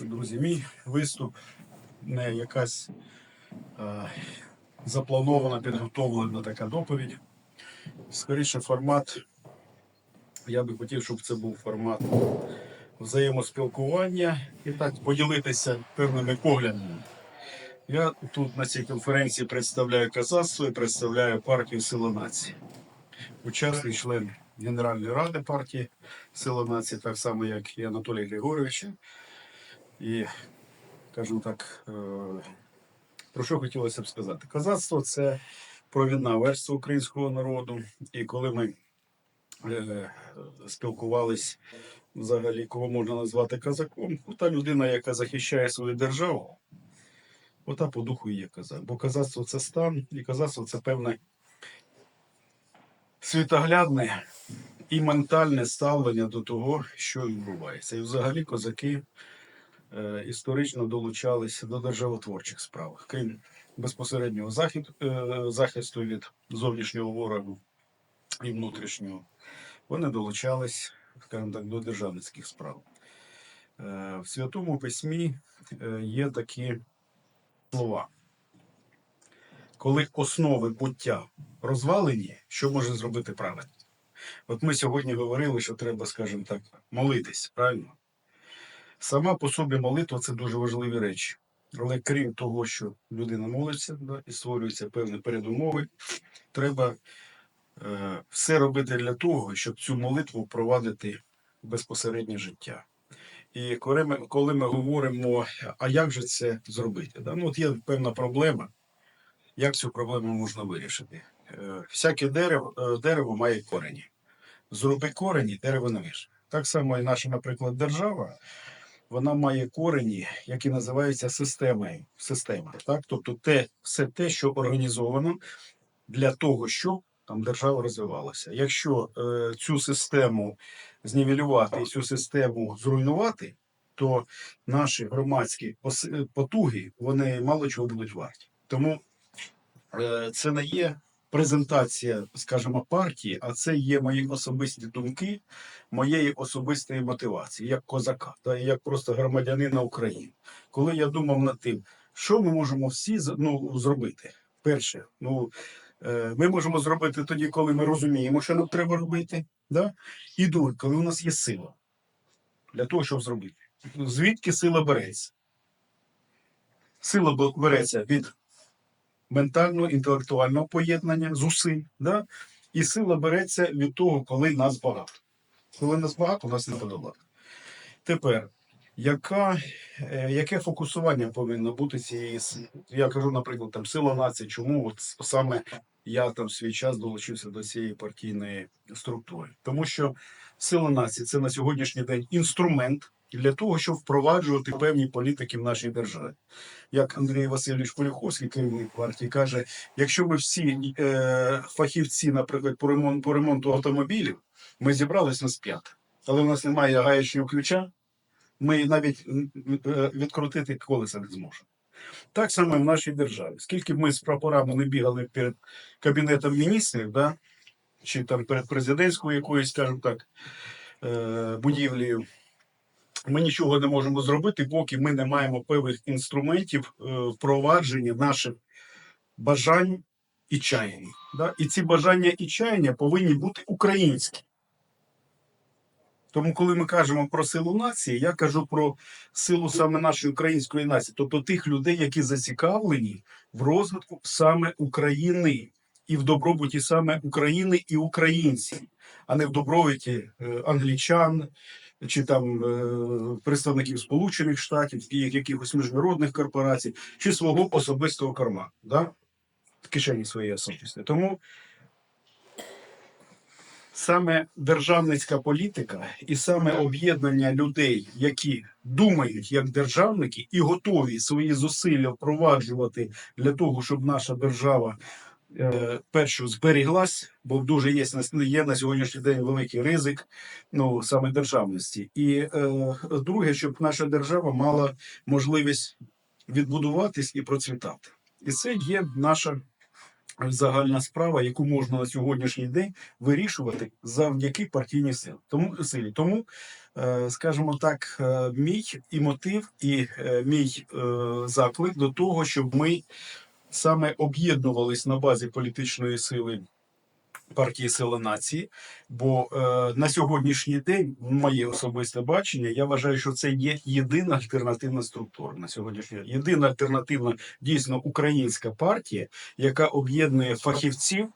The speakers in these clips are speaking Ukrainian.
що, друзі, мій виступ не якась е, запланована, підготовлена така доповідь. Скоріше, формат. Я би хотів, щоб це був формат взаємоспілкування і так поділитися певними поглядами. Я тут на цій конференції представляю казацтво і представляю партію Сила нації. Учасник член Генеральної ради партії Сила нації, так само, як і Анатолій Григорович. І, скажімо так, е, про що хотілося б сказати? Казацтво це провідна верства українського народу. І коли ми е, спілкувались взагалі, кого можна назвати казаком, ну, та людина, яка захищає свою державу, ота по духу і є казак. Бо казацтво це стан, і казацтво це певне світоглядне і ментальне ставлення до того, що відбувається. І взагалі козаки історично долучалися до державотворчих справ, крім безпосереднього захід, е, захисту від зовнішнього ворогу і внутрішнього. Вони долучались, скажімо так, до державницьких справ. Е, в Святому Письмі е, є такі слова. Коли основи буття розвалені, що може зробити праведник? От ми сьогодні говорили, що треба, скажімо так, молитись, правильно? Сама по собі молитва це дуже важливі речі. Але крім того, що людина молиться да, і створюються певні передумови, треба е, все робити для того, щоб цю молитву впровадити в безпосереднє життя. І коли ми, коли ми говоримо, а як же це зробити? Да? Ну, от є певна проблема, як цю проблему можна вирішити. Е, всяке дерево, е, дерево має корені. Зроби корені, дерево не виживе. Так само і наша, наприклад, держава, вона має корені, які називаються системою. Система, так? Тобто те, все те, що організовано для того, щоб там держава розвивалася. Якщо е, цю систему знівелювати і цю систему зруйнувати, то наші громадські потуги вони мало чого будуть варті. Тому е, це не є презентація, скажімо, партії, а це є мої особисті думки, моєї особистої мотивації, як козака, та як просто громадянина України. Коли я думав над тим, що ми можемо всі ну, зробити. Перше, ну е, ми можемо зробити тоді, коли ми розуміємо, що нам треба робити. Да? І друге, коли у нас є сила для того, щоб зробити. Звідки сила береться? Сила бе- береться від ментального, інтелектуального поєднання, зусиль, да? і сила береться від того, коли нас багато. Коли нас багато, нас не подолати. Тепер, яка, е, яке фокусування повинно бути цієї сили? Я кажу, наприклад, там сила нації, чому от саме я там в свій час долучився до цієї партійної структури? Тому що сила нації це на сьогоднішній день інструмент для того, щоб впроваджувати певні політики в нашій державі. Як Андрій Васильович Полюховський, керівник партії, каже: якщо ми всі е, фахівці, наприклад, по ремонту, по ремонту автомобілів, ми зібрались нас п'ять, але в нас немає гаячного ключа, ми навіть е, відкрутити колеса не зможемо. Так само в нашій державі. Скільки б ми з прапорами не бігали перед кабінетом міністрів, да, чи там перед президентською якоюсь, скажімо так, е, будівлею, ми нічого не можемо зробити, поки ми не маємо певних інструментів е, впровадження наших бажань і чаянь. Да? І ці бажання і чаяння повинні бути українські. Тому, коли ми кажемо про силу нації, я кажу про силу саме нашої української нації, тобто тих людей, які зацікавлені в розвитку саме України і в добробуті саме України і українців, а не в добробуті е, англічан чи там е, представників Сполучених Штатів, якихось міжнародних корпорацій, чи свого особистого карма, да? в кишені своєї особистої. Тому саме державницька політика і саме об'єднання людей, які думають як державники і готові свої зусилля впроваджувати для того, щоб наша держава першу зберіглась, бо дуже є, є на сьогоднішній день великий ризик ну, саме державності. І е, друге, щоб наша держава мала можливість відбудуватись і процвітати. І це є наша загальна справа, яку можна на сьогоднішній день вирішувати завдяки партійній силі. Тому силі. Тому, е, скажімо так, е, мій і мотив, і е, мій е, заклик до того, щоб ми саме об'єднувались на базі політичної сили. Партії Сила нації, бо е, на сьогоднішній день, моє особисте бачення, я вважаю, що це є єдина альтернативна структура на сьогоднішній день. Єдина альтернативна дійсно українська партія, яка об'єднує фахівців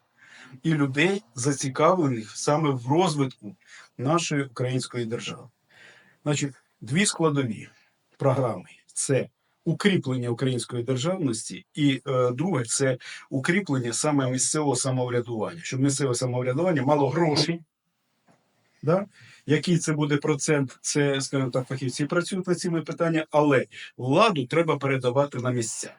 і людей, зацікавлених саме в розвитку нашої української держави. Значить, дві складові програми це укріплення української державності, і е, друге це укріплення саме місцевого самоврядування, щоб місцеве самоврядування мало грошей. Да? Який це буде процент, це, скажімо так, фахівці працюють над цими питаннями, але владу треба передавати на місця.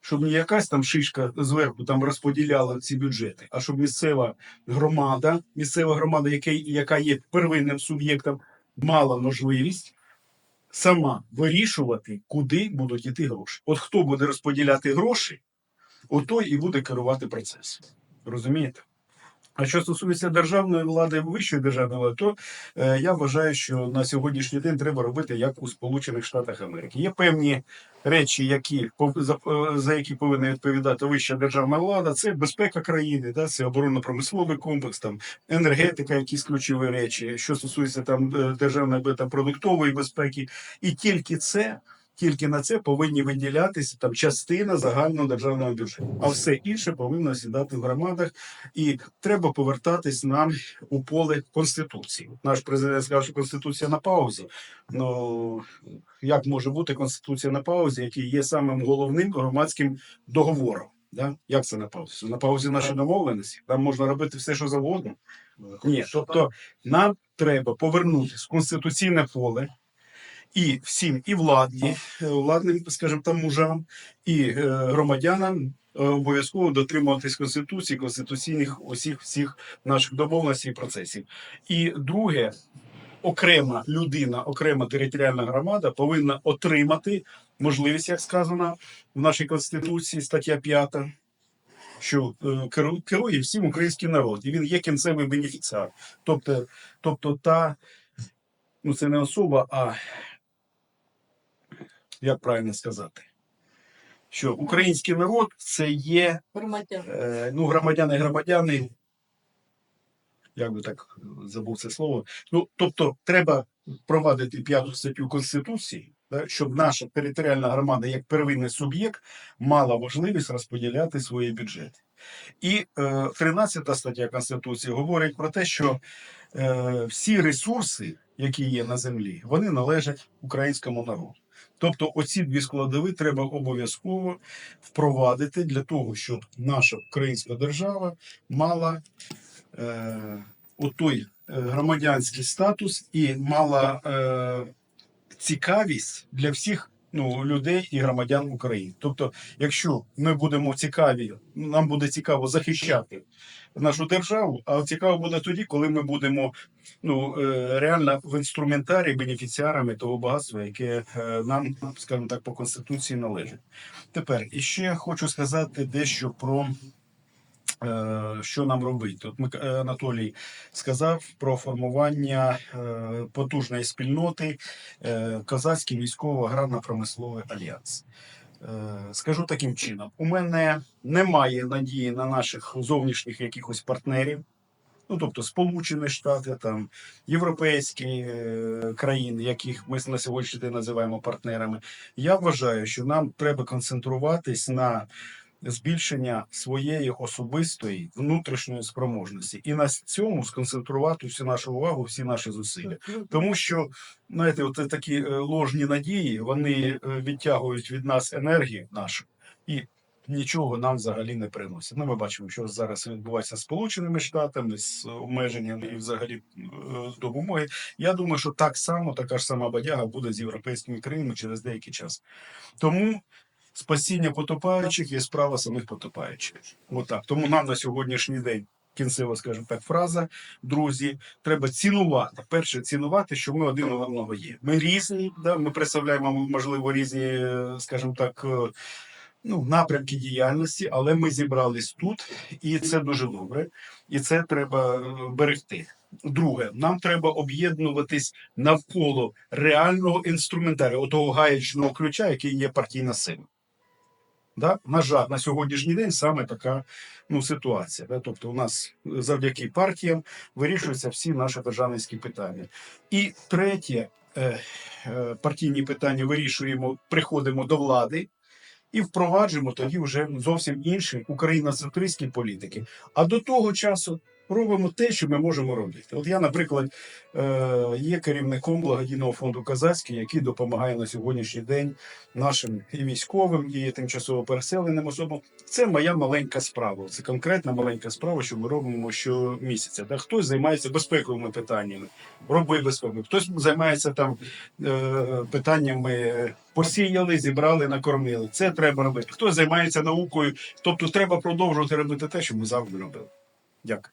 Щоб не якась там шишка зверху там розподіляла ці бюджети, а щоб місцева громада, місцева громада, яка, яка є первинним суб'єктом, мала можливість сама вирішувати, куди будуть йти гроші. От хто буде розподіляти гроші, отой і буде керувати процесом. Розумієте? А що стосується державної влади, вищої державної влади, то е, я вважаю, що на сьогоднішній день треба робити як у Сполучених Штатах Америки. Є певні речі, які за, е, за які повинна відповідати вища державна влада. Це безпека країни, да, це оборонно-промисловий комплекс, там енергетика, якісь ключові речі, що стосується там е, державної там, продуктової безпеки, і тільки це. Тільки на це повинні виділятися там частина загального державного бюджету, а все інше повинно сідати в громадах, і треба повертатись нам у поле конституції. Наш президент сказав, що конституція на паузі. Ну як може бути конституція на паузі, який є самим головним громадським договором? Да? Як це на паузі? На паузі наші домовленості. Там можна робити все, що завгодно. Ні, тобто нам треба повернутися в конституційне поле. І всім, і владі, е, владним, скажімо там, мужам, і е, громадянам е, обов'язково дотримуватись конституції, конституційних усіх всіх наших домовленостей і процесів. І друге, окрема людина, окрема територіальна громада повинна отримати можливість, як сказано в нашій конституції, стаття 5, що керу- керує всім український народ, і він є кінцевий бенефіціар. Тобто, тобто та, ну це не особа, а як правильно сказати, що український народ це є е, ну, громадяни, громадяни, як би так забув це слово. Ну, тобто, треба провадити п'яту статтю Конституції, да, щоб наша територіальна громада, як первинний суб'єкт, мала можливість розподіляти свої бюджети. І е, 13 стаття Конституції говорить про те, що е, всі ресурси, які є на землі, вони належать українському народу. Тобто, оці дві складові треба обов'язково впровадити для того, щоб наша українська держава мала е, отой е, громадянський статус і мала е, цікавість для всіх ну, людей і громадян України. Тобто, якщо ми будемо цікаві, нам буде цікаво захищати нашу державу, а цікаво буде тоді, коли ми будемо ну, е, реально в інструментарі бенефіціарами того багатства, яке е, нам, скажімо так, по конституції належить. Тепер іще хочу сказати дещо про. Е, Що нам робити? От е, Анатолій сказав про формування е, потужної спільноти Козацький військово-аграрно-промисловий альянс. Скажу таким чином: у мене немає надії на наших зовнішніх якихось партнерів. Ну, тобто Сполучені Штати, там європейські країни, яких ми на сьогоднішній день називаємо партнерами. Я вважаю, що нам треба концентруватись на збільшення своєї особистої внутрішньої спроможності, і на цьому сконцентрувати всю нашу увагу, всі наші зусилля. Тому що знаєте, от такі е, ложні надії вони е, відтягують від нас енергію нашу і нічого нам взагалі не приносять. Ну, ми бачимо, що зараз відбувається з Сполученими Штатами, з обмеженнями і взагалі е, допомоги. Я думаю, що так само така ж сама бодяга буде з європейськими країнами через деякий час. Тому. Спасіння потопаючих є справа самих потопаючих. Отак. Тому нам на сьогоднішній день кінцева, скажімо так, фраза. Друзі, треба цінувати. Перше, цінувати, що ми один одного є. Ми різні, да? ми представляємо, можливо, різні, скажімо так, е, ну, напрямки діяльності, але ми зібрались тут, і це дуже добре, і це треба е, берегти. Друге, нам треба об'єднуватись навколо реального інструментарію, отого гаячного ключа, який є партійна сила. Да? На жаль, на сьогоднішній день саме така ну, ситуація. Да? Тобто, у нас завдяки партіям вирішуються всі наші державницькі питання. І третє, е, е, партійні питання вирішуємо, приходимо до влади і впроваджуємо тоді вже зовсім інші україноцентристські політики. А до того часу робимо те, що ми можемо робити. От я, наприклад, е, є керівником благодійного фонду Казацький, який допомагає на сьогоднішній день нашим і військовим, і тимчасово переселеним особам. Це моя маленька справа. Це конкретна маленька справа, що ми робимо щомісяця. Да? Хтось займається безпековими питаннями, роби безпеку. Хтось займається там е, питаннями посіяли, зібрали, накормили. Це треба робити. Хтось займається наукою. Тобто, треба продовжувати робити те, що ми завжди робили. Дякую.